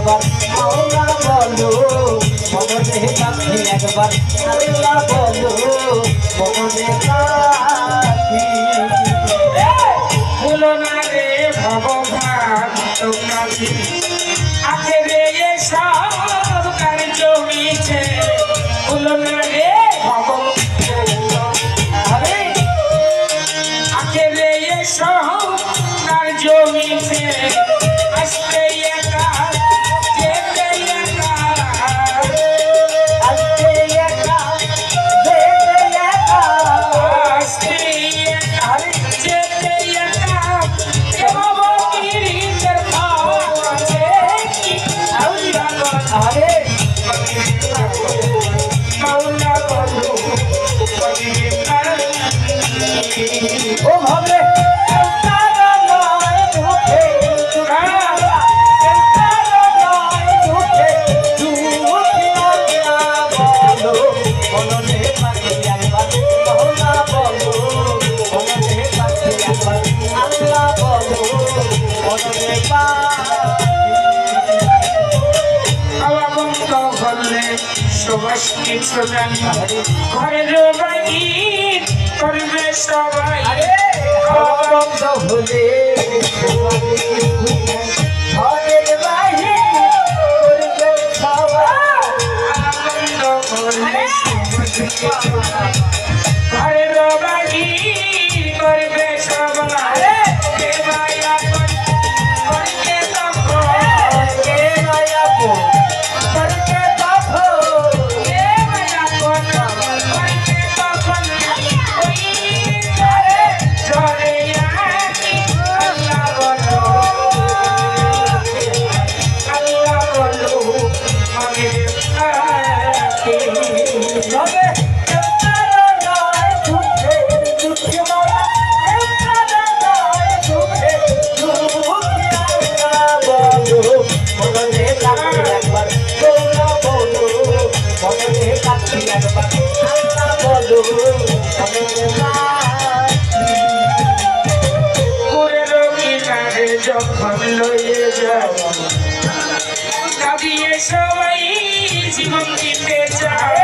একবার আল্লাহ বলো, মনে কাছে একবার, আল্লাহ বলো, মনে কাছে ভুলো না রে ভগবান, তোমরা আছে রে সব কার জমিছে ভুলো জমিছে আসতে করলে সুবাসী প্রদান ঘরে রোবাই করবে সবাই। হলে দাঁড়িয়ে সবাই জীবন দিতে চায়।